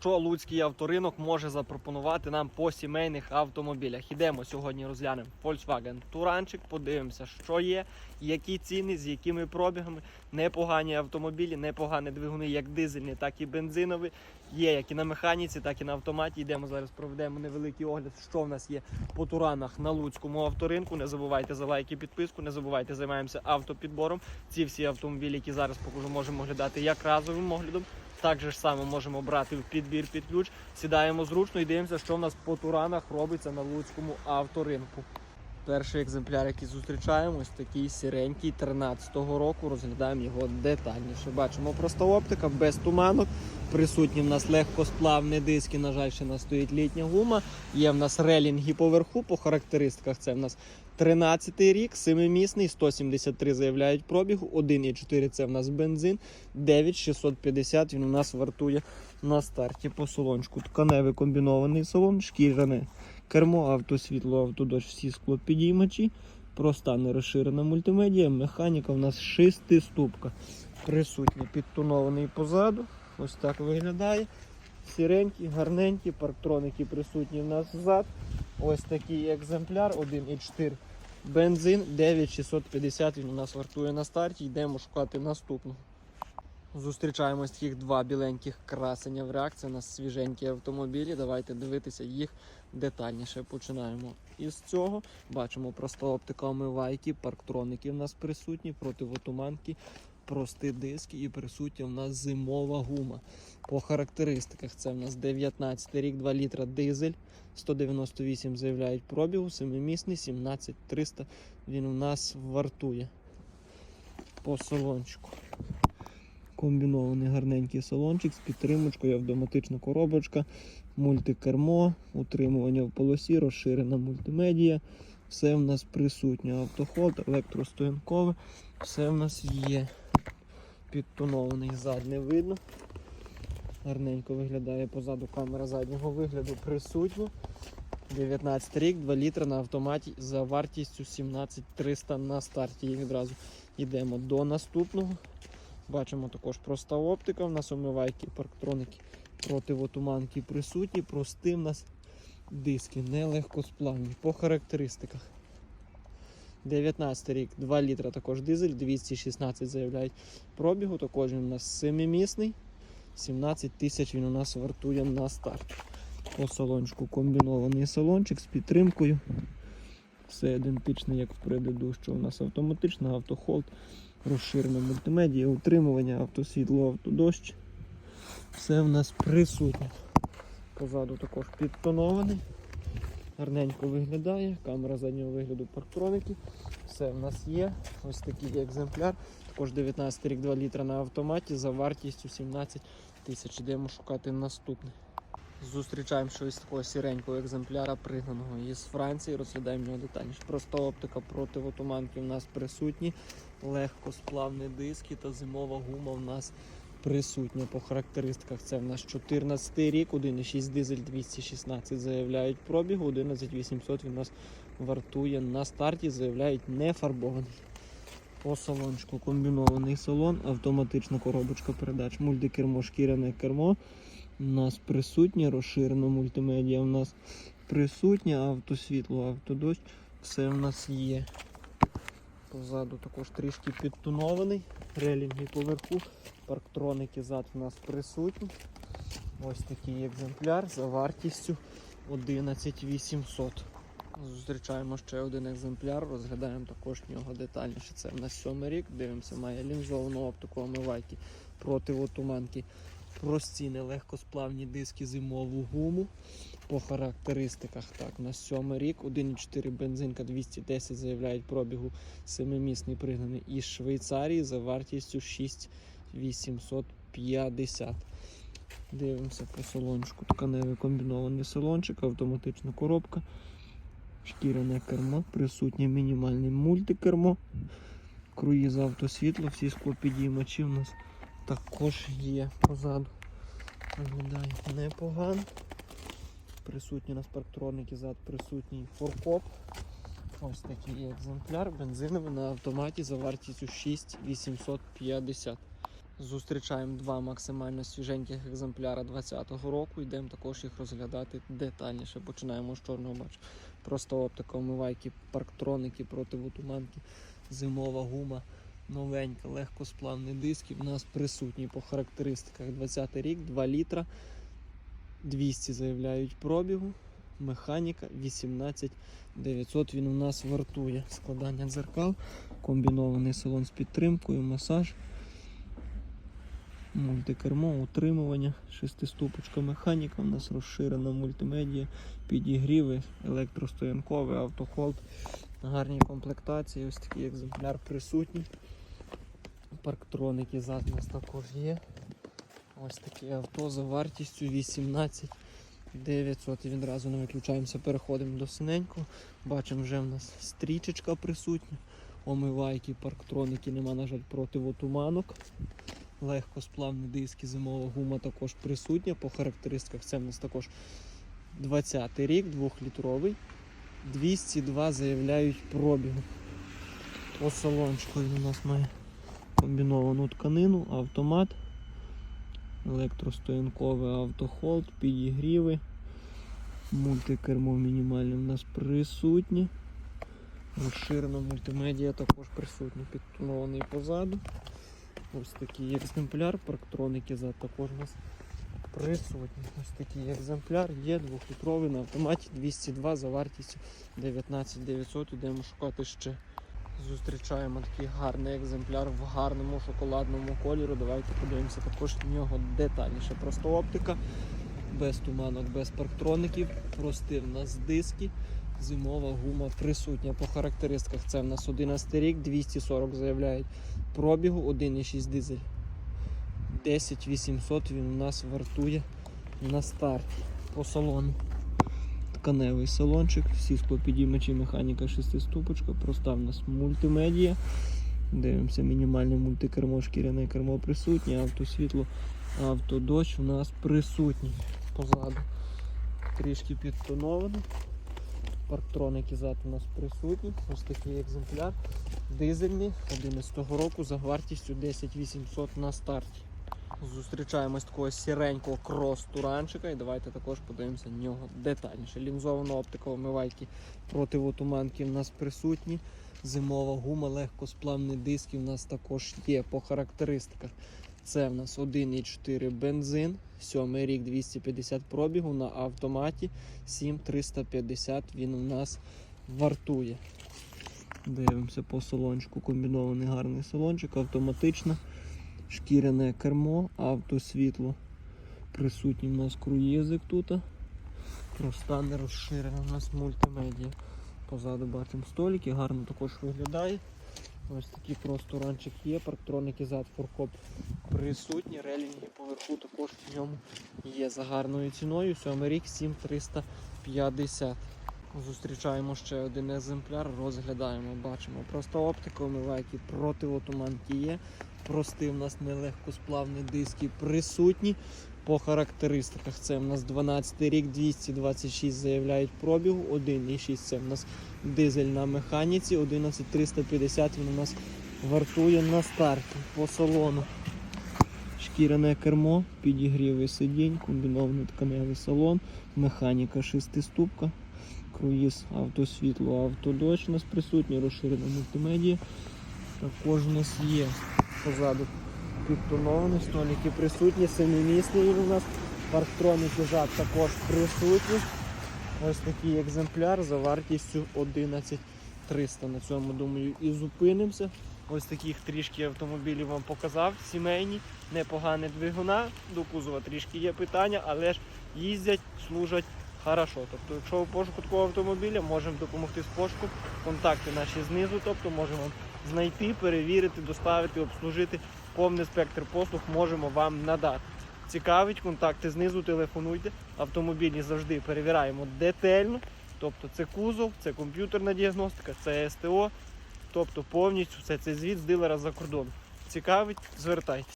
що Луцький авторинок може запропонувати нам по сімейних автомобілях. Ідемо сьогодні розглянемо Volkswagen Туранчик, подивимося, що є, які ціни, з якими пробігами. Непогані автомобілі, непогані двигуни, як дизельні, так і бензинові. Є як і на механіці, так і на автоматі. Йдемо зараз, проведемо невеликий огляд, що в нас є по туранах на Луцькому авторинку. Не забувайте за лайки, підписку, не забувайте, займаємося автопідбором. Ці всі автомобілі, які зараз покажу, можемо оглядати як разовим оглядом. Так же ж само можемо брати в підбір під ключ. Сідаємо зручно і дивимося, що в нас по туранах робиться на Луцькому авторинку. Перший екземпляр, який зустрічаємо, ось такий сіренький 13-го року. Розглядаємо його детальніше. Бачимо проста оптика, без туманок. Присутні в нас легкосплавні диски. На жаль, ще в нас стоїть літня гума. Є в нас релінги поверху. По характеристиках це в нас 13-й рік, 7-місний, 173 заявляють пробігу, 1,4 це в нас бензин, 9650 він у нас вартує на старті по салончику. Тканевий комбінований салон, шкіряне кермо, автосвітло, автодощ, всі склопідіймачі. Проста не розширена мультимедія, механіка в нас шестиступка. Присутній підтонований позаду. Ось так виглядає. Сіренькі, гарненькі, парктроники присутні в нас ззад. Ось такий екземпляр 1,4 бензин 9650 він у нас вартує на старті. Йдемо шукати наступного. Зустрічаємо ось таких два біленьких красення в реакції. У нас свіженькі автомобілі. Давайте дивитися їх детальніше. Починаємо із цього. Бачимо просто оптика омивайки, парктроники в нас присутні, противотуманки, прості диски і присутня в нас зимова гума. По характеристиках це в нас 19 рік, 2 літра дизель, 198 заявляють пробігу, 7-місний, 17300 він у нас вартує. По салончику. Комбінований гарненький салончик з підтримочкою, автоматична коробочка, мультикермо, утримування в полосі, розширена мультимедія. Все в нас присутнє. Автоход, електростоянкове, все в нас є. Підтонований зад не видно. Гарненько виглядає позаду камера заднього вигляду присутня. 19 рік, 2 літри на автоматі за вартістю 17300 на старті. І відразу йдемо до наступного. Бачимо також проста оптика. У нас омивайки, парктроники, противотуманки присутні. Прості в нас диски, нелегкосплавні. По характеристиках. 19 рік, 2 літра також дизель, 216 заявляють пробігу. Також він у нас 7-місний. 17 тисяч він у нас вартує на старт. По салончику комбінований салончик з підтримкою. Все ідентично, як в предыдущому. У нас автоматична автохолд, розширена мультимедія, утримування, автосвітло, автодощ. Все в нас присутнє. Позаду також підтонований. Гарненько виглядає. Камера заднього вигляду парктроники. Все в нас є. Ось такий екземпляр. Також 19 рік 2 літра на автоматі за вартістю 17 тисяч. Йдемо шукати наступний. Зустрічаємо щось такого сіренького екземпляра, пригнаного із Франції. Розглядаємо його детальніше. Проста оптика противотуманки в нас присутні. Легкосплавні диски та зимова гума в нас присутня. По характеристиках це в нас 14 рік, 1,6 дизель 216 заявляють пробігу, 11800 він нас вартує на старті, заявляють не фарбований. По салончику комбінований салон, автоматична коробочка передач, мультикермо, шкіряне кермо. У нас присутнє, розширена мультимедіа у нас присутня, автосвітло, автодощ, все в нас є. Позаду також трішки підтонований, релінги поверху, парктроники зад у нас присутні. Ось такий екземпляр за вартістю 11800. Зустрічаємо ще один екземпляр, розглядаємо також нього детальніше. Це в нас сьомий рік, дивимося, має лінзовану оптику омивайки, противотуманки, прості нелегкосплавні диски, зимову гуму. По характеристиках так, нас сьомий рік, 1,4 бензинка 210 заявляють пробігу 7-місний пригнаний із Швейцарії за вартістю 6850. Дивимося по салончику. Тканевий комбінований салончик, автоматична коробка, шкіряне кермо, присутнє мінімальне мультикермо, круїз автосвітло, всі склопідіймачі у нас також є позаду. Виглядає непогано. Присутні у нас парктроники, зад присутній форкоп. Ось такий екземпляр, бензиновий на автоматі за вартістю 6850. Зустрічаємо два максимально свіженьких екземпляри 2020 року. Йдемо також їх розглядати детальніше. Починаємо з чорного бачу. Просто оптика, омивайки, парктроники, противотуманки, зимова гума, новенька, легкосплавні диски. У нас присутні по характеристиках 20 рік, 2 літра, 200 заявляють пробігу, механіка 18 900 він у нас вартує. Складання дзеркал, комбінований салон з підтримкою, масаж. Мультикермо, утримування, шестиступочка механіка, у нас розширена мультимедія, підігріви, електростоянковий, автохолд, гарні комплектації, ось такий екземпляр присутній. Парктроники зад у нас також є. Ось таке авто за вартістю 18 900. І відразу не виключаємося, переходимо до синенького. Бачимо, вже в нас стрічечка присутня. Омивайки, парктроники, нема, на жаль, противотуманок. Легкосплавні диски, зимова гума також присутня. По характеристиках це в нас також 20 й рік, 2-літровий. 202 заявляють пробігу. По салончику він у нас має комбіновану тканину, автомат, електростоянковий автохолд, підігріви. Мультикермо мінімальне у нас присутнє. Розширена мультимедіа також присутня, підтонований позаду. Ось такий екземпляр, парктроники зад також у нас присутні. Ось такий екземпляр є двохлітровий на автоматі 202 за вартістю 19 900. Йдемо шукати ще. Зустрічаємо такий гарний екземпляр в гарному шоколадному кольору. Давайте подивимося також в нього детальніше. Просто оптика, без туманок, без парктроників, прости в нас диски. Зимова гума присутня по характеристиках. Це в нас 11 рік, 240 заявляють пробігу, 1,6 дизель. 10 800 він у нас вартує на старті по салону. Тканевий салончик, всі склопідіймачі, механіка шестиступочка, проста в нас мультимедія. Дивимося, мінімальне мультикермо, шкіряне кермо присутнє, автосвітло, автодощ у нас присутній позаду. Трішки підтоновано. Парктроники зад у нас присутні. Ось такий екземпляр. Дизельний 11 року за вартістю 10 800 на старті. Зустрічаємось такого сіренького крос-туранчика і давайте також подивимося на нього детальніше. Лінзована оптика омивайки противотуманки в нас присутні. Зимова гума, легкосплавні диски в нас також є по характеристиках. Це в нас 1,4 бензин, 7 рік 250 пробігу на автоматі 7350 він у нас вартує. Дивимося по салончику. Комбінований гарний салончик, автоматично, шкіряне кермо, автосвітло. Присутній у нас круїзик тут. Проста не розширена у нас мультимедія. Позаду бачимо столики, гарно також виглядає. Ось такий просто ранчик є, парктроники зад, форкоп присутні, релінги поверху також в ньому є за гарною ціною. 7 рік 7350. Зустрічаємо ще один екземпляр, розглядаємо, бачимо. Просто оптика омивайки, противотуманки є. Прости в нас нелегкосплавні диски присутні. По характеристиках це в нас 12 рік, 226 заявляють пробігу, 1,6 це в нас дизель на механіці, 11350 він у нас вартує на старті по салону. Шкіряне кермо, підігрівий сидінь, комбінований тканевий салон, механіка шестиступка, круїз, автосвітло, автодощ у нас присутній, розширена мультимедія. Також у нас є позаду підтоновані столики присутні, семимісні у нас, парктроники зад також присутні. Ось такий екземпляр за вартістю 11 300. На цьому, думаю, і зупинимося. Ось таких трішки автомобілів вам показав, сімейні, непогані двигуна. До кузова трішки є питання, але ж їздять, служать хорошо. Тобто, якщо ви пошуку такого автомобіля, можемо допомогти з пошуку. Контакти наші знизу, тобто можемо знайти, перевірити, доставити, обслужити. Повний спектр послуг можемо вам надати. Цікавить, контакти знизу, телефонуйте. Автомобілі завжди перевіряємо детально. Тобто це кузов, це комп'ютерна діагностика, це СТО. Тобто повністю все це звіт з дилера за кордоном. Цікавить, звертайтеся.